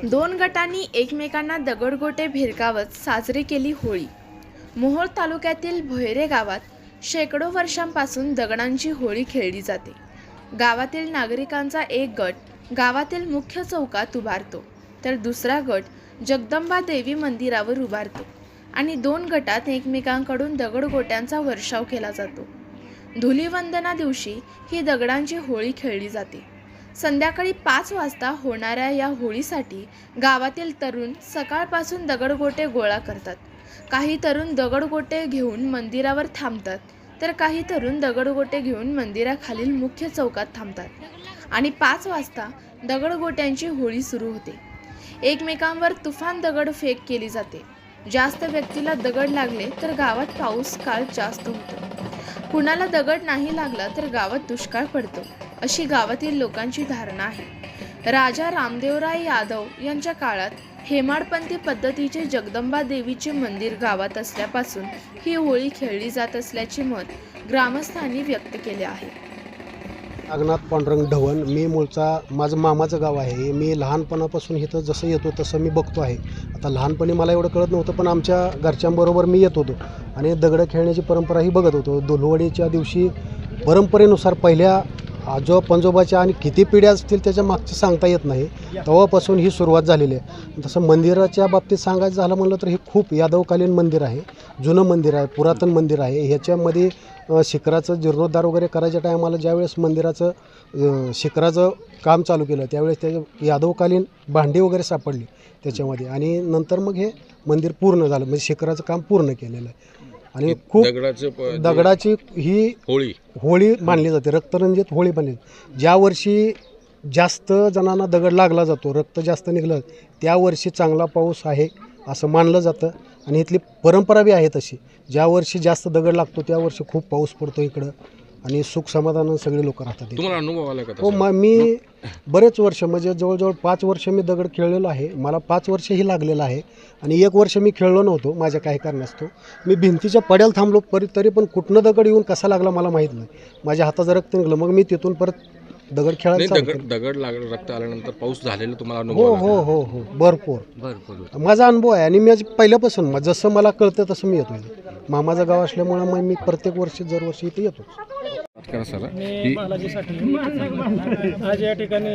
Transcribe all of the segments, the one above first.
दोन गटांनी एकमेकांना दगडगोटे भिरकावत साजरी केली होळी. मोहोळ तालुक्यातील भोयरे गावात शेकडो वर्षांपासून दगडांची होळी खेळली जाते. गावातील नागरिकांचा एक गट गावातील मुख्य चौकात उभारतो तर दुसरा गट जगदंबा देवी मंदिरावर उभारतो आणि दोन गटात एकमेकांकडून दगडगोट्यांचा वर्षाव केला जातो. धुलीवंदना दिवशी ही दगडांची होळी खेळली जाते. संध्याकाळी पाच वाजता होणाऱ्या या होळीसाठी गावातील तरुण सकाळपासून दगडगोटे गोळा करतात. काही तरुण दगडगोटे घेऊन मंदिरावर थांबतात तर काही तरुण दगडगोटे घेऊन मंदिराखालील मुख्य चौकात थांबतात आणि पाच वाजता दगडगोट्यांची होळी सुरू होते. एकमेकांवर तुफान दगडफेक केली जाते. जास्त व्यक्तीला दगड लागले तर गावात पाऊस काळ जास्त होतो. कुणाला दगड नाही लागला तर गावात दुष्काळ पडतो अशी गावातील लोकांची धारणा आहे. राजा रामदेवराय यादव यांच्या काळात हेमाडपंथी पद्धतीचे जगदंबा देवीचे मंदिर गावात असल्यापासून ही होळी खेळली जात असल्याचे मत ग्रामस्थांनी व्यक्त केले आहे. नागनाथ पांडुरंग ढवण मी मूळचा माझं मामाचं गाव आहे. मी लहानपणापासून इथं जसं येतो तसं मी बघतो आहे. आता लहानपणी मला एवढं कळत नव्हतं पण आमच्या घरच्यांबरोबर मी येत होतो. आणि दगडं खेळण्याची परंपराही बघत होतो. दोलवडीच्या दिवशी परंपरेनुसार पहिल्या आजो पंजोबाच्या आणि किती पिढ्या असतील त्याच्या मागचं सांगता येत नाही. तेव्हापासून ही सुरुवात झालेली आहे. तसं मंदिराच्या बाबतीत सांगायचं झालं म्हणलं तर हे खूप यादवकालीन मंदिर आहे. जुनं मंदिर आहे पुरातन मंदिर आहे. ह्याच्यामध्ये शिखराचं जीर्णोद्धार वगैरे करायच्या टायमाला ज्यावेळेस मंदिराचं शिखराचं काम चालू केलं त्यावेळेस त्याचे यादवकालीन भांडी वगैरे सापडली त्याच्यामध्ये. आणि नंतर मग हे मंदिर पूर्ण झालं. म्हणजे शिखराचं काम पूर्ण केलेलं आहे. आणि खूप दगडाचं प- जे दगडाची ही होळी. होळी मानली जाते. रक्तरंजित होळी मानली जाते. ज्या वर्षी जास्त जणांना दगड लागला जातो रक्त जास्त निघलं त्या वर्षी चांगला पाऊस आहे असं मानलं जातं. आणि इथली परंपरा बी आहे तशी. ज्या वर्षी जास्त दगड लागतो त्या वर्षी खूप पाऊस पडतो इकडं. आणि सुख समाधानानं सगळे लोक राहतात इथे. तुम्हाला अनुभव आला का हो तसा? म मी बरेच वर्ष म्हणजे जवळजवळ पाच वर्ष मी दगड खेळलेलो आहे. मला पाच वर्षही लागलेलं आहे. आणि एक वर्ष मी खेळलो नव्हतो माझ्या काही कारणास्तव. मी भिंतीच्या पड्याला थांबलो परी तरी पण कुठनं दगड येऊन कसा लागला मला माहीत नाही. माझ्या हाताचं रक्त निघलं मग मी तिथून परत दगड नाही खेळायला चालू दगड केलं. दगड लाग रक्त आल्यानंतर पाऊस झालेला तुम्हाला हो अनुभव आला हो का? हो हो भरपूर. भरपूर. माझा अनुभव आहे आणि मी पहिल्यापासून म- जसं मला कळतं तसं मी येतो मामाचं गाव असल्यामुळं मग मी प्रत्येक वर्षी दरवर्षी इथे येतो मी ही बालाजी साठी आज या ठिकाणी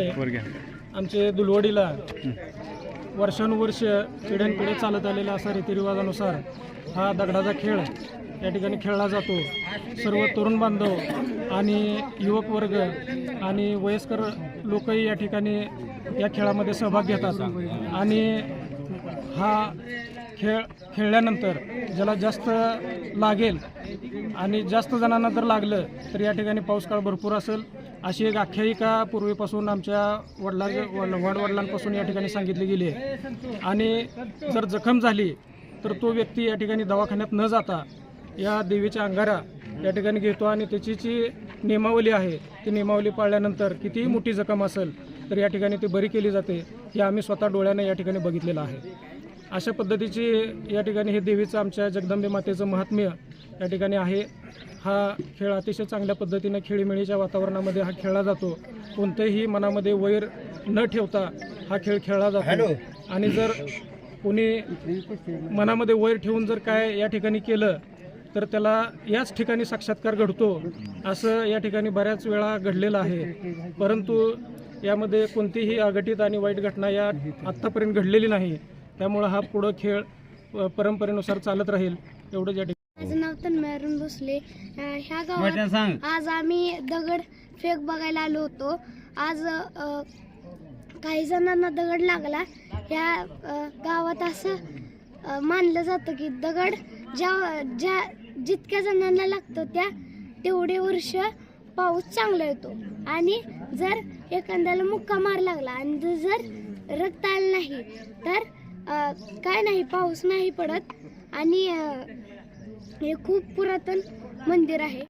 आमचे दुलवडीला वर्षानुवर्ष पिढ्यानपिढे चालत आलेला असा रीतिरिवाजानुसार हा दगडाचा खेळ या ठिकाणी खेळला जातो. सर्व तरुण बांधव आणि युवक वर्ग आणि वयस्कर लोकही या ठिकाणी या खेळामध्ये सहभाग घेतात. आणि हा खेळ खेळल्यानंतर ज्याला जास्त लागेल आणि जास्त जणांना जर लागलं तर या ठिकाणी पाऊस काळ भरपूर असेल. अशी एक आख्यायिका पूर्वीपासून आमच्या वडिला वडवडिलांपासून या ठिकाणी सांगितली गेली आहे. आणि जर जखम झाली तर तो व्यक्ती या ठिकाणी दवाखान्यात न जाता या देवीच्या अंगारा या ठिकाणी घेतो आणि त्याची जी नियमावली आहे ती नियमावली पाळल्यानंतर कितीही मोठी जखम असेल तर या ठिकाणी ती बरी केली जाते हे आम्ही स्वतः डोळ्यानं या ठिकाणी बघितलेलं आहे. अशा पद्धतीची या ठिकाणी हे देवीचं आमच्या जगदंबे मातेचं महात्म्य या ठिकाणी आहे. हा खेळ अतिशय चांगल्या पद्धतीने खेळीमेळीच्या वातावरणामध्ये हा खेळला जातो. कोणतेही मनामध्ये वैर न ठेवता हा खेळ खेळला जातो. आणि जर कोणी मनामध्ये वैर ठेवून जर काय या ठिकाणी केलं तर त्याला याच ठिकाणी साक्षात्कार घडतो. असं या ठिकाणी बऱ्याच वेळा घडलेलं आहे. परंतु यामध्ये कोणतीही अघटित आणि वाईट घटना या आत्तापर्यंत घडलेली नाही. त्यामुळं हा पुढं खेळ परंपरेनुसार चालत राहील एवढंच या ठिकाणी माझं नाव तन्मय अरुण भोसले ह्या गावात आज आम्ही दगड फेक बघायला आलो होतो. आज काही जणांना दगड लागला. ह्या गावात असं मानलं जातं की दगड ज्या ज्या जितक्या जणांना लागतो त्या तेवढे वर्ष पाऊस चांगला येतो. आणि जर एखाद्याला मुक्का मार लागला आणि जर रक्त आलं नाही तर काय नाही पाऊस नाही पडत. आणि हे खूप पुरातन मंदिर आहे.